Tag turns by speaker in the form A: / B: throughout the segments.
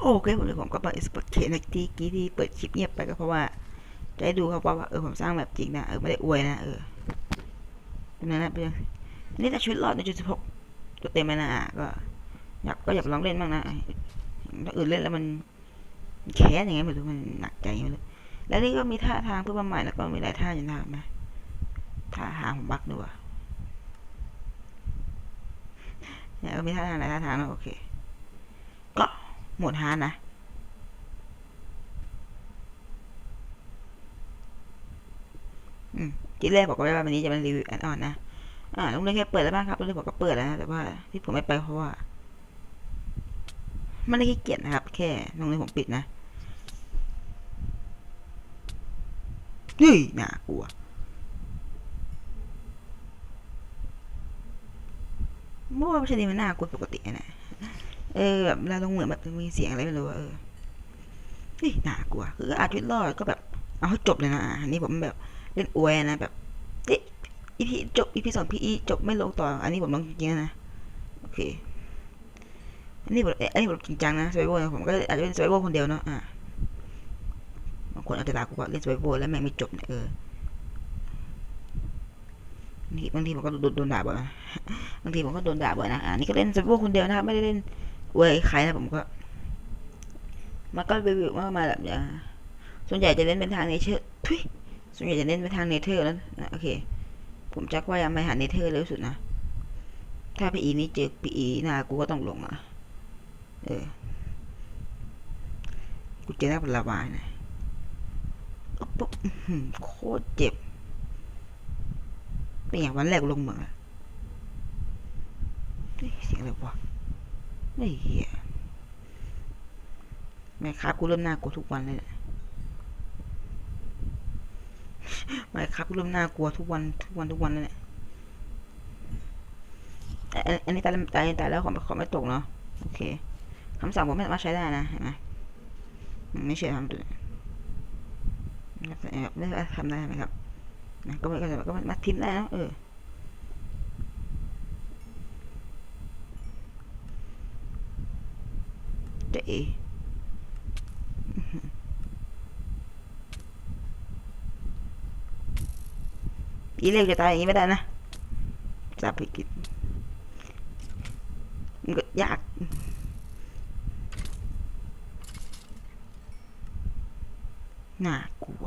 A: โอเคผมเลยผมก็เปิดเปิดเทนที่กี้ที่เปิดคลิปเงียบไปก็เพราะว่าจะให้ดูครับว่าเออผมสร้างแบบจริงนะเออไม่ได้อวยนะเออนั่นนะเป็นอันนี้แต่ชีวิตรอดในจุดสิบหกตัวเต็มเลยนะอะก็ อยากก็อยากลองเล่นบ้างนะถ้าอื่นเล่นแล้วมันแค้นอย่างเงี้ยไม่รู้มันหนักใจไม่รู้แล้วนี่ก็มีท่าทางเพื่อมาใหม่แล้วก็มีหลายท่าอยู่นะครับไหมท่าทางผมบักดูอะเนี่ยก็มีท่าทางหลายท่าทางนะโอเค ก็ หมดฮานะอืมทีแรกบอกไว้ว่าวันนี้จะเป็นรีวิวแอนออนนะ อ่าโรงเรียนแค่เปิดแล้วบ้างครับโรงเรียนบอกก็เปิดแล้วนะแต่ว่าที่ผมไม่ไปเพราะว่าไม่ได้ขี้เกียจนะครับ แค่โรงเรียนผมปิดนะเฮ้ยน่ากลัวเมื่อวานไม่ใช่ดีมันน่ากลัวปกตินะ เออแบบเราลงเหมือนแบบมีเสียงอะไรไม่รู้เออเฮ้ยน่ากลัว คืออาชีวิตรอดก็แบบ เอาให้จบเลยนะอันนี้ผมแบบเล่นอวยนะแบบเอ๊ะอีพีจบอีพีสองพีอีจบไม่ลงต่อ อันนี้ผมลงจริงๆนะโอเคอันนี้ผมอันนี้ผมจริงจังนะสไวโวผมก็อาจจะเล่นสไวโวคนเดียวเนาะอ่าบางคนอาจจะด่ากูว่าเล่นสไวโวแล้วแม่งไม่จบเนี่ยเออนี่บางทีผมก็โดนด่าบ่อยบางทีผมก็โดนด่าบ่อยนะอ่านี่ก็เล่นสไวโวคนเดียวนะครับไม่ได้เล่น อวยใครนะผมก็มันก็รีวิวมามาแบบอ่าส่วนใหญ่จะเล่นเป็นทางเนเธอร์ทุยส่วนใหญ่จะเล่นเป็นทางเนเธอร์แล้วนะโอเค ผมจะพยายามไปหาเนเธอร์เร็วสุดนะ ถ้าพีอีนี้เจอพีอีหน้ากูก็ต้องลงอะ เออ กูเจอหน้าเป็นระบายนะอ๊อบปุ๊บหือโคตรเจ็บ เป็นอย่างวันแรกลงเหมืองเสียงอะไรวะ ไม่เหี้ยแม่ครับกูเริ่มน่ากลัวทุกวันเลยเนี่ยไม่ครับกูเริ่มน่ากลัวทุกวันทุกวันทุกวันเลยเนี่ยอันนี้ตายแล้วตายตายแล้วขอขอไม่ตกเนาะโอเคคำสั่งผมไม่สามารถใช้ได้นะเห็นไหมไม่เชื่อทำดูแบบไม่ทำได้ไหมครับก็ไม่ก็ก็มาทิมได้นะเออเจ๊ อีเล็กจะตายอย่างนี้ไม่ได้นะจับผิดกิดมันก็ยากน่ากลัว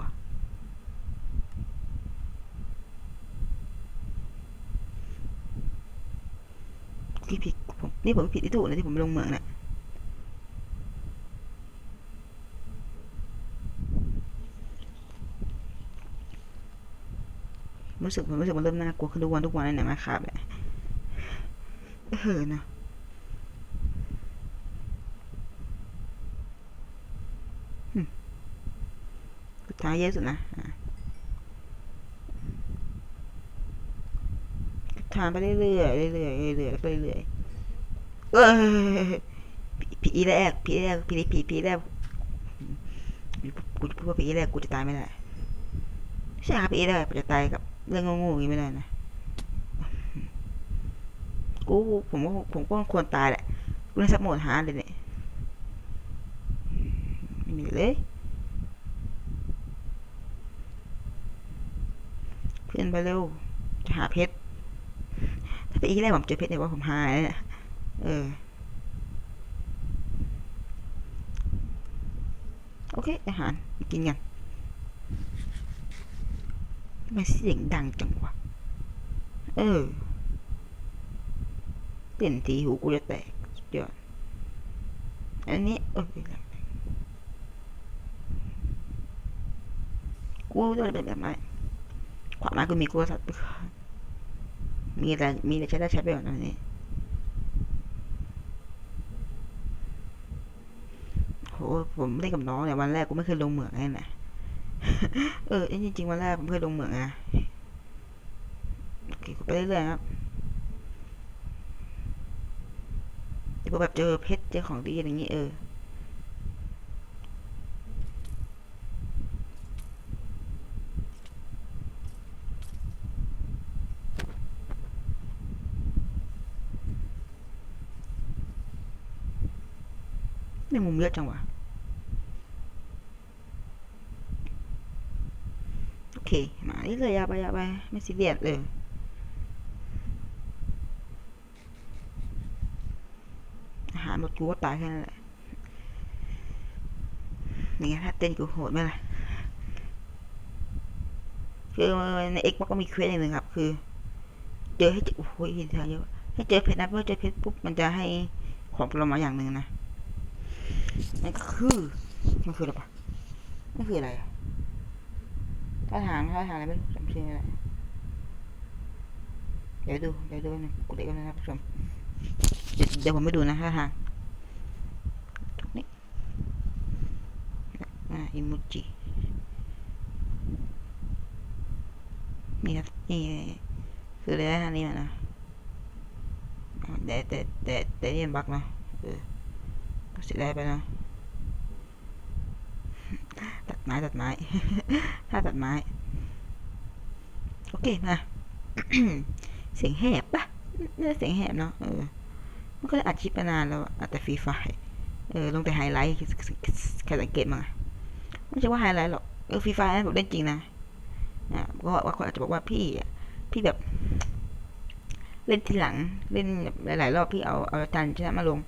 A: ที่ผิดผมนี่ผมผิดที่ถูกนะที่ผมลงเหมืองนะ รู้สึกผมรู้สึกมันเริ่มน่ากลัวขึ้นทุกวันทุกวันเลยนะมาครับเนี่ยเออนะสุดท้ายเยอะสุดนะทานไปเรื่อยๆเรื่อยๆเรื่อยๆเรื่อยๆเรื่อยเออผีแรกผีแรกผีผีผีแรกกูจะพูดว่าผีแรกกูจะตายไม่ได้ใช่ครับผีแรกกูจะตายกับ เรื่องโง่ๆอย่างนี้ไม่ได้นะกูผมก็ผมก็ควรตายแหละกูเล่นซับโหมดหาเลยเนี่ยไม่มีเลยเพื่อนไปเร็วจะหาเพชรถ้าไปอีกแรกผมเจอเพชรเนี่ยว่าผมหายแล้วเนี่ยเออโอเคอาหารกินกัน ทำไมเสียงดังจังวะ เออเต้นทีหูกูจะแตกสุดยอดอันนี้เออกูจะเป็นแบบไหนขวามากูมีกูสัตว์มีอะไรมีอะไรใช้ได้ใช้ไปก่อนอันนี้โหผมเล่นกับน้องเนี่ยวันแรกกูไม่เคยลงเหมืองเลยนะ เออจริงๆวันแรกผมเคยลงเหมืองนะโอเคกูไปเรื่อยๆครับเดี๋ยวแบบเจอเพชรเจอของดีอย่างงี้เออไม่มุมเยอะจังวะโอเค มาเรื่อยๆยาวไปยาวไปไม่ซีเรียสเลยอาหารหมดกูก็ตายแค่นั้นแหละนี่ไงถ้าเต้นกูโหดไหมล่ะคือในเอ็กมันก็มีเควสอย่างหนึ่งครับ คือ เจอให้เจอโอ้โหเห็นทางเยอะให้เจอเพชรนะเมื่อเจอเพชรปุ๊บมันจะให้ของเรามาอย่างหนึ่งนะนั่นก็คือมันคืออะไรปะมันคืออะไรอะ ท่าทางท่าทาอะไรไม่รู้จำชื่อไม่ได้เดี๋ยวดูเดี๋ยวดูนึงกูเด็กกันนะครับผู้ชมเดี๋ยวผมไม่ดูนะท่าทาตรงนี้อ่าอิโมจินี่ครับนี่คืออะไรนะอันนี้มันนะแต่แต่แต่แต่นี่มันบักนะเออก็เสียไดายไปนะ ไม้ตัดไม้ ถ้าตัดไม้ โอเคมา เสียงแหบปะน่าเสียงแหบเนาะเออมันก็อัดคลิปมานานแล้วอัดแต่ฟรีไฟล์เออลงแต่ไฮไลท์ใครสังเกตมั้งไม่ใช่ว่าไฮไลท์หรอกเออฟรีไฟนั้นผมเล่นจริงนะอะก็ว่าคนอาจจะบอกว่าพี่พี่แบบ เล่นทีหลังเล่นแบบหลาย ๆ รอบพี่เอาเอาจานชนะมาลง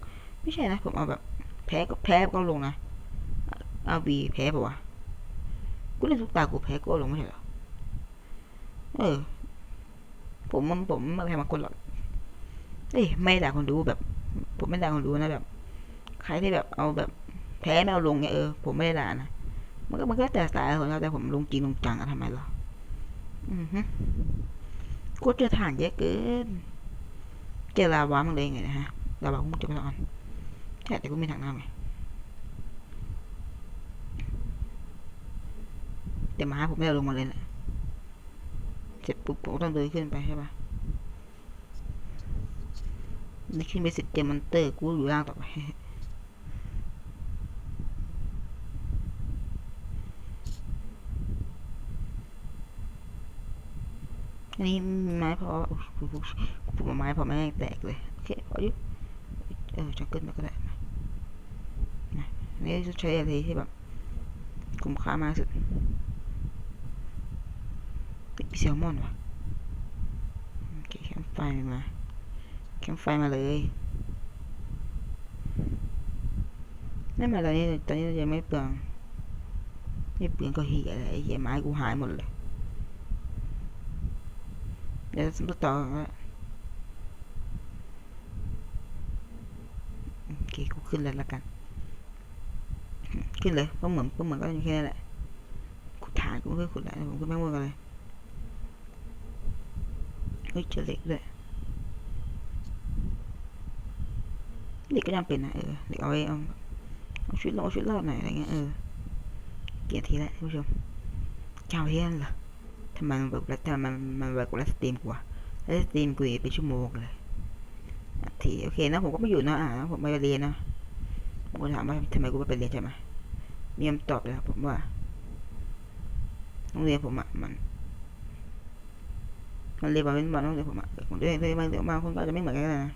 A: ไม่ใช่นะผมเอาแบบแพ้ก็แพ้ก็ลงนะเอาบีแพ้ปะวะ กูเล่นทุกตากูแพ้กูเอาลงไม่ใช่เหรอ เออ ผมมันผมไม่แพ้มาคนหรอก เอ้ยไม่ด่าคนดูแบบ ผมไม่ด่าคนดูนะแบบ ใครที่แบบเอาแบบแพ้ไม่เอาลงเนี่ยเออผมไม่ได้ด่านะ มันก็มันก็แต่สายของเราแต่ผมลงจริงลงจังอะทำไมล่ะอือฮึกูเจอฐานเยอะเกิน เจอลาวามันเลยไงนะฮะลาวากูมึงจอไม่ต้อนใช่แต่กูมีทางหน้าไง แต่หมาผมไม่ได้ลงมาเลยแหละเสร็จปุ๊บผมต้องเดินขึ้นไปใช่ปะนี่ขึ้นไปสิบเจมอนเตอร์กูอยู่ล่างต่อไปอันนี้ไม้พอกูปลูกไม้พอไม่ให้แตกเลยโอเคพออยู่เออจะขึ้นมาก็ได้นะนะอันนี่จะใช้อะไรที่แบบคุ้มค่ามากสุด ติดแซลมอนวะโอเคแคมไฟมาแคมไฟมาเลยนั่นมาตอนนี้ตอนนี้ยังไม่เปลืองไม่เปลืองก็เหี้ยอะไรเหี้ยไม้กูหายหมดเลยเดี๋ยวสำรวจต่อก่อนว่าโอเคกูขึ้นเลยละกัน ขึ้นเลยเพราะเหมือนเพราะเหมือนก็แค่นั้นแหละขุดฐานกูไม่เคยขุดแล้วผมก็ไม่งงกันเลย เฮ้ยเจอเหล็กด้วยเด็กก็ยังเป็นนะเออเด็กเอาไว้เอาเอาชุดรอดเอาชุดรอดหน่อยอะไรเงี้ยเออเกียดทีละท่านผู้ชมเจ้าเฮียนเหรอทำไมมันเบิกแล้วทำไมมันมันเบิกแล้วสตรีมกูอะแล้วสตรีมกูอีกเป็นชั่วโมงเลยทีโอเคนะผมก็ไม่อยู่นะอ่าผมไม่ไปเรียนนะผมก็ถามว่าทำไมกูไม่ไปเรียนใช่ไหมมีคำตอบแล้วผมว่าโรงเรียนผมอะมัน มันเรียนมาเป็นบอลโรงเรียนผมอะเออผมเรียนเรียนมาเดี๋ยวบางคนก็จะไม่เหมือนกันนะ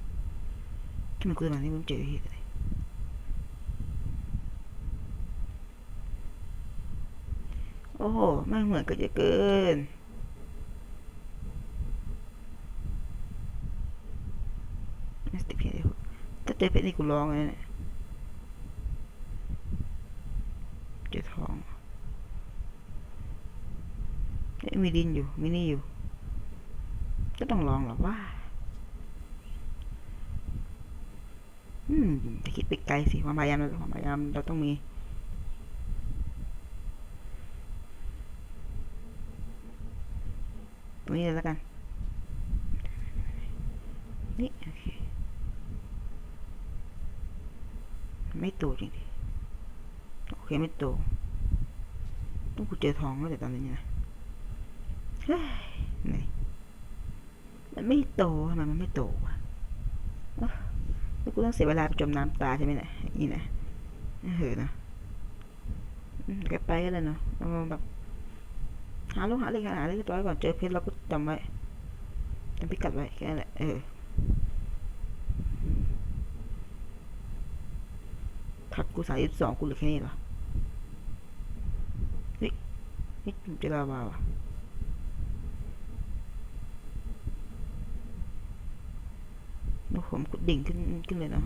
A: ที่มันคุยมานที่ผมเจอเหี้ยอะไรโอ้โหไม่เหมือนกันเยอะเกินไม่สติเพชรถ้าเจอเพชรนี่กูร้องเลยเนี่ยเจอทองมีดินอยู่มีนี่อยู่ ก็ต้องลองหรอว่า อืมจะคิดไปไกลสิความพยายามเราความพยายามเราต้องมีตรงนี้เลยแล้วกัน นี่โอเคไม่โตจริงดิโอเคไม่โตต้องกูเจอทองแล้วแต่ตอนนี้นะเฮ้ยไหน มันไม่โตทำไมมันไม่โตวะแล้วกูต้องเสียเวลาไปจมน้ำตาใช่ไหมเนี่ยนี่นะเฮ้ยนะแกไปก็เลยเนาะแบบหาลูกหาเลยหาเลยเรียบร้อยก่อนเจอเพชรเราก็จำไว้จำพิกัดไว้แค่นั้นแหละเออทัดกูสามสิบสองกูเหลือแค่นี้เหรอเฮ้ยนี่มันจะลาวาว่ะ โอ้โหผมนกดดิ่งขึ้นขึ้นเลยนะ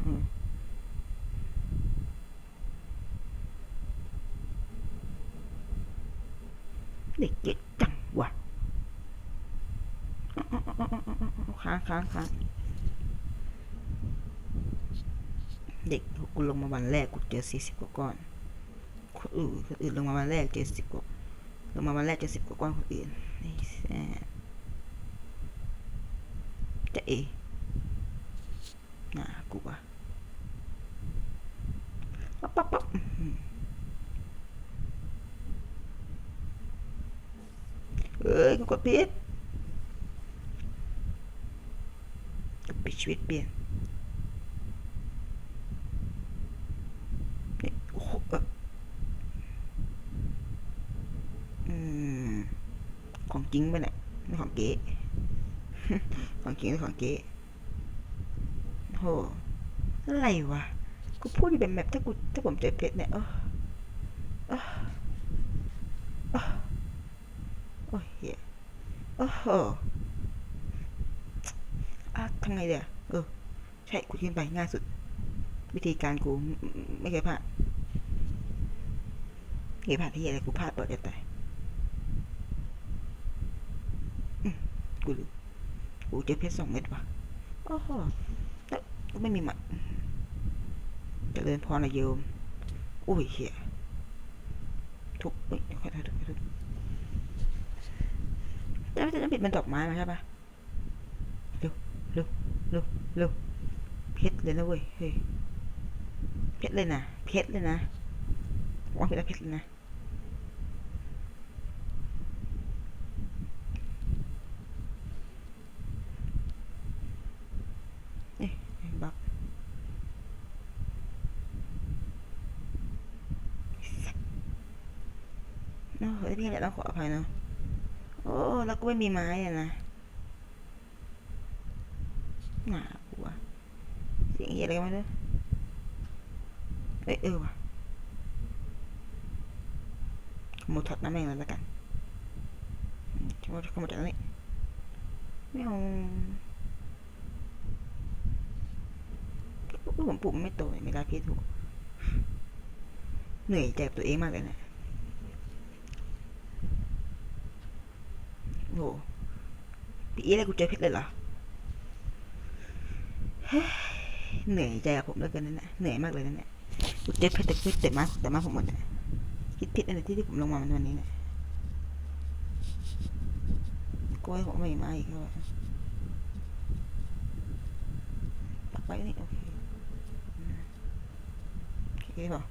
A: เด็กเจ็ดจังว่ะเอาเอาเอาเอาเอาเอาค้างค้างค้างเด็กกูลงมาวันแรกกูเจอสี่สิบกว่าก้อนคนอื่นคนอื่นลงมาวันแรกเจอสิบกว่าลงมาวันแรกเจอสิบกว่าก้อนคนอื่นนี่แซ่จะเอน่ากูว่ะปั๊บปั๊บปั๊บอื้อหือ เอ้ยกูกดผิดกดปิดชีวิตเปลี่ยนโอ้โหอืมของจริงปะเนี่ยไม่ของเก๊ของจริงหรือของเก๊โหอะไรวะ กูพูดอยู่เป็นแบบถ้ากูถ้าผมเจอเพชรเนี่ยเออเออเออโอ้ยเหี้ย โอ้โหอะทำไงเดี๋ยวเออ ใช่กูขึ้นไปง่ายสุด วิธีการกูไม่เคยพลาดเฮ้ยผ่านที่อะไรกูพลาดเปิดจะตายอืมกูลืมกูเจอเพชรสองเม็ดว่ะโอ้โหแล้วกูไม่มีหมัดเจริญพรนะโยมโอ้ยเหี้ยทุบเฮ้ยเดี๋ยวค่อยทุบค่อยทุบ แต่ไม่จะปิดมันดอกไม้มาใช่ปะเร็วเร็วเร็วเร็วเพชรเลยนะเว้ยเฮ้ยเพชรเลยนะเพชรเลยนะว่าเพชรแล้วเพชรเลยนะบักโอ้เฮ้ยพี่เนี่ยต้องขออภัยเนาะ อ้แล้วก็ไม่มีไม้อะนะหนากลัวเสียงเหี้ยอะไรกันไม่รู้เอ้ยเออว่ะขโมยท็อตน้ำแม่งเลยแล้วกันขโมยขโมยจากนี้ไม่เอาผมปลูกไม่โตไม่ได้พี่ถูก เหนื่อยใจกับตัวเองมากเลยนะ โอ้โหปีอะไรกูเจอเพชรเลยเหรอเหนื่อยใจกับผมเหลือเกินนั่นแหละเหนื่อยมากเลยนั่นแหละกูเจอเพชรแต่เพชรแต่มาแต่มาผมหมดเนี่ยคิดผิดอะไรที่ที่ผมลงมาวันนี้เนี่ยกล้วยผมไม่มาอีกแล้วปักไว้นี่โอเคโอเคป่ะ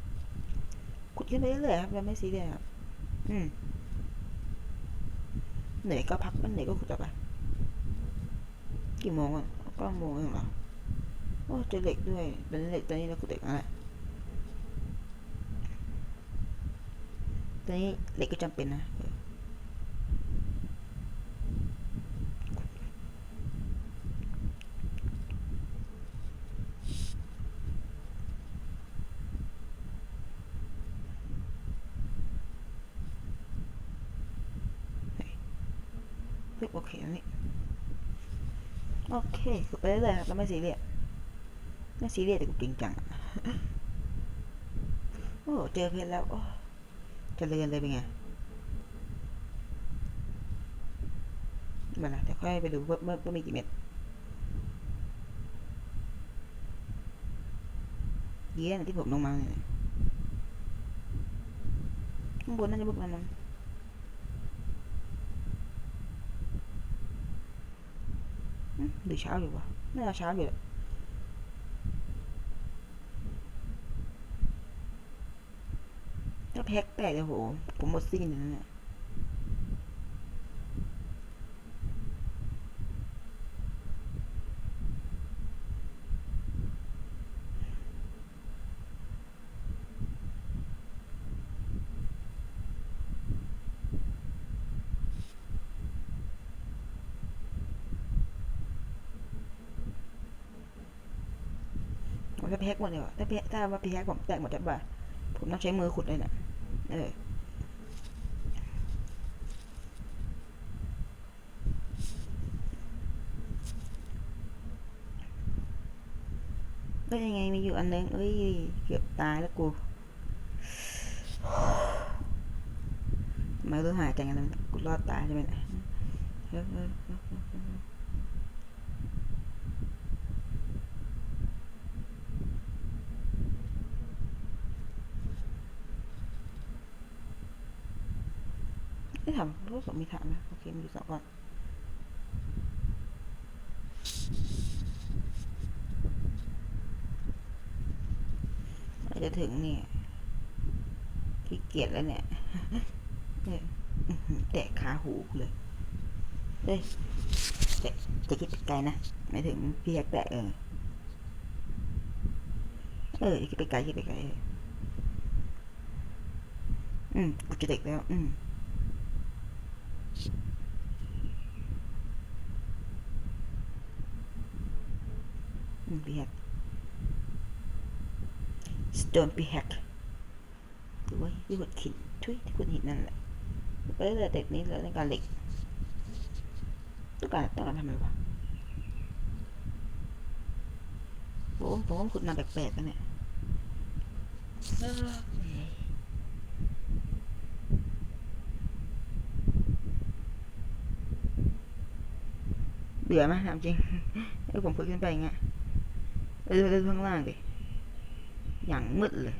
A: ขุดขึ้นไปเรื่อยๆครับเราไม่ซีเรียสครับอืม เหนื่อยก็พักมันเหนื่อยก็ขุดต่อไปกี่โมงอะก็โมงเองเหรอโอ้เจอเหล็กด้วยเป็นเหล็กตอนนี้เราขุดเหล็กแล้วตอนนี้เหล็กก็จำเป็นนะ เออเฮ้ยโอเคแล้วนี่โอเคขุดไปเรื่อยๆครับเราไม่ซีเรียสไม่ซีเรียสแต่กูจริงจังอะโอ้เจอเพชรแล้วโอ้เจริญเลยเป็นไงมาละเดี๋ยวค่อยไปดูว่าว่าว่ามีกี่เม็ดเยี่ยนที่ผมลงมาเนี่ยข้างบนน่าจะบุกมันมั้งอืม หรือเช้าอยู่วะน่าจะเช้าอยู่แหละถ้าแพ็กแตกเลยโหผมหมดสิ้นเลยนะเนี่ย หมดเลยว่ะถ้าพ็กถ้าว่าแพ็กผมแตกหมดจะบ่าผมต้องใช้มือขุดเลยเนี่ยเออก็ยังไงมีอยู่อันนึงเอ้ยเกือบตายแล้วกูไมารู้หายใจกันเลยกูรอดตายใช่ไหมเนี่ยเออเออเออเออเออไม่ ถามมีถามนะโอเคมีอยู่สองก่อนเราจะถึงเนี่ยขี้เกียจแล้วเนี่ยเนี่ยแตะขาหูเลยเฮ้ยแต่จะคิดไปไกลนะไม่ถึงพี่แยกแตะเออเออคิดไปไกลคิดไปไกลอออืมกูจะเด็กแล้ว อืม อืมพี่แฮกสโตนพี่แฮกหรือว่าที่ขุดหินทุยที่ขุดหินนั่นแหละไปเรื่อยเด็กนี้แล้วในการเหล็กต้องการต้องการทำอะไรวะโอ้ผมขุดมาแปลกๆนะเนี่ยเบื่อไหมถามจริงเออผมขุดขึ้นไปอย่างเงี้ย เออเดินข้างล่างดิอย่างมืดเลย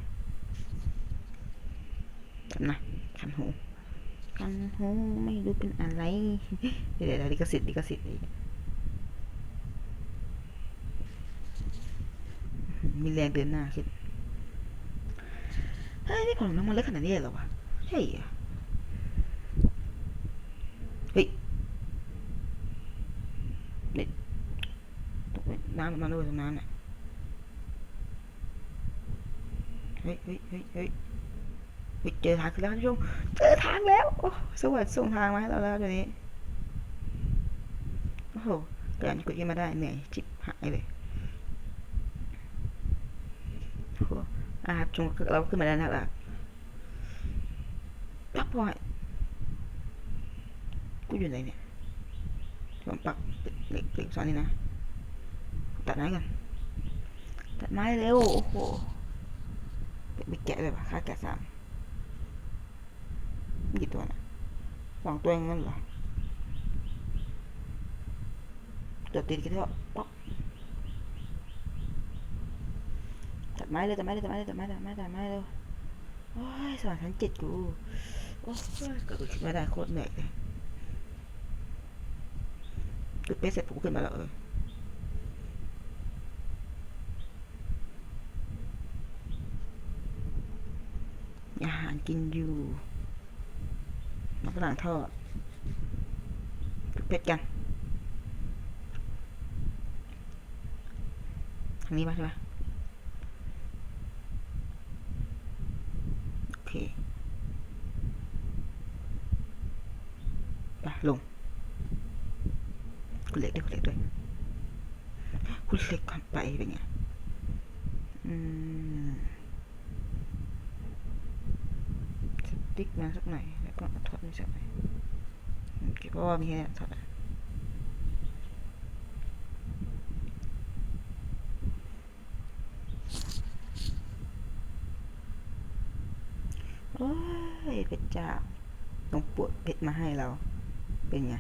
A: จำนะคันหูคันหูไม่รู้เป็นอะไร เดี๋ยวเดี๋ยวลิขสิทธิ์ลิขสิทธิ์มีแรงเดินหน้าขึ้นเฮ้ยนี่ผมน้ำมันเล็กขนาดนี้เลยเหรอวะใช่เหรอเฮ้ยนี่ตกไปน้ำมันด้วยตรงนั้นน่ะเฮ้ย เฮ้ยเฮ้ยเฮ้ยเฮ้ยเจอทางแล้วท่านผู้ชม เจอทางแล้วโอ้สวัสดิ์ส่งทางมาให้เราแล้วเดี๋ยวนี้ โอ้โหแต่อันกดขึ้นมาได้เหนื่อยจิบหายเลยโอ้โหอ่าครับจงเราขึ้นมาแล้วนะครับปักพอยกูอยู่ไหนเนี่ยผมปักเหล็กเหล็กซ้อนนี่นะ ตัดไม้กัน ตัดไม้เร็ว โอ้โห ไปแกะเลยปะค่าแกะสามกี่ตัวนะสองตัวเองนั่นเหรอเดี๋ยวติดกันเถอะป๊อกตัดไม้เลยตัดไม้เลยตัดไม้เลยตัดไม้ตัดไม้ตัดไม้เลยโอ้ยสว่างชั้นเจ็ดกูโอ้ยก็ขึ้นไม่ได้โคตรเหนื่อยเลยจุดเป๊ะเสร็จผมขึ้นมาแล้วเอออาหาร กินอยู่น้ำฝรั่งทอดเป็ดกันทางนี้ป่ะใช่ไหมโอเคไปลงคุณเล็กด้วยคุณเล็กด้วยคุณเล็กก่อนไปเป็นไงอืม ส ติ๊กมาสักหน่อยแล้วก็ถอดนี่สักหน่อยเคเพราะว่ามีแค่เนี้ถอดอะโอ้ยเพชรจ้าต้องปวดเพชรมาให้เรา เป็นไง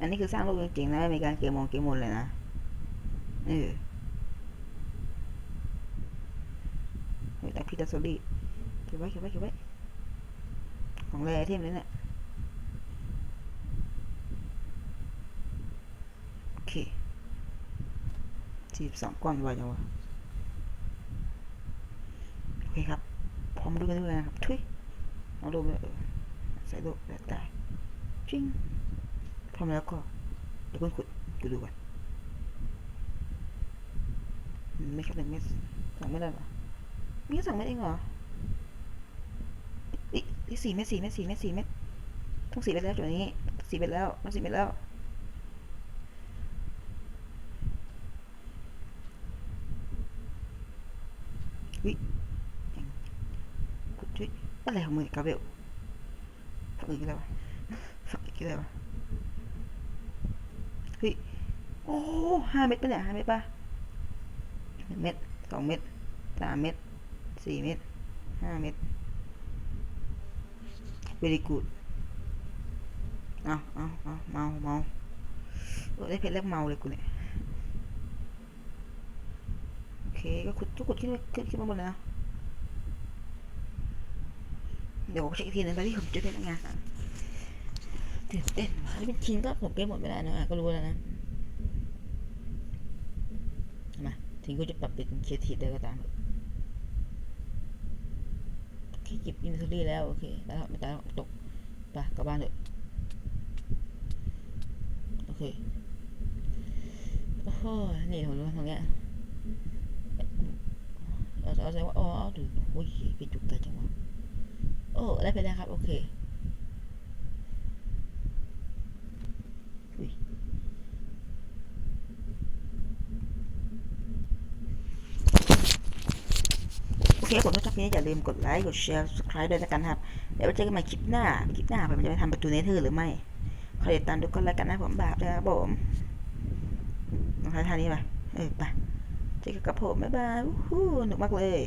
A: อันนี้คือสร้างโลกจริงๆนะมีการเกมมองเกมมนเลยนะเออเฮ้ยแต่พีตาโซลี่เก็บไว้เก็บไว้เก็บไว้ ของแรที่มันเนี่ยโอเคสี่สองก้อนไวจังวะโอเคครับ พร้อมดูกันด้วยนะครับทุยเอาลงเลยเออใส่ลูกแบบตายจริงพร้อมแล้วก็เดี๋ยวคุณขุดดูดูกันอืมไม่แค่หนึ่งเม็ดสองเม็ดได้หรอมีแค่สองเม็ดเองเหรอ อีกอีกสี่เม็ดสี่เม็ดสี่เม็ดสี่เม็ดต้องสี่เม็ดแล้วจุดนี้สี่เม็ดแล้วต้องสี่เม็ดแล้ววิกดช่วยอะไรของมึงเนี่ยกาเบลฝักอีกแล้วะฝักอีกแล้วะเฮ้ยโอ้ห้าเม็ดปะเนี่ยห้าเม็ดปะหนึ่งเม็ดสองเม็ดสามเม็ดสี่เม็ดห้าเม็ด very good เอาเอาเอาเมาเมาเออได้เพชรแล้วเมาเลยกูเนี่ยโอเคก็ขุดทุกขุดขึ้นขึ้นขึ้นมาหมดเลยนะเดี๋ยวเช็คอีกทีนึงตอนที่ผมจะเป็นงานตื่นเต้นว่ะนี่เป็นชิ้ก็ผมเก็บหมดไปแล้วนะอะก็รู้แล้วนะมาถึงกูจะปรับเป็นเคทีได้ก็ตาม ที่เก็บอินเทอรี่แล้วโอเคแล้วม่ตายแล้วตกไปกลับบ้านเถอะโอเคโอ้โหนี่ผมรู้ตรงเนี้ยเราจะเอาใจว่าอ๋อดูโอ้ยไปจุกใจจังวะโอ้ได้ไปแล้วครับ โอเคอุ๊ยโอ เคผมถ้าชอบคลิปนี้อย่าลืมกดไลค์กดแชร์ subscribe ด้วยนะกันครับ เดี๋ยวไว้เจอกันใหม่คลิปหน้า คลิปหน้าผมจะไปทำประตูเนเธอร์หรือไม่คอยติดตามทุกคนแล้วกันนะผมบาปนะครับผมลองทายท่านี้ไปเออไปเจอกันกับผมบ๊ายบายวู้ฮู้หนุกมากเลย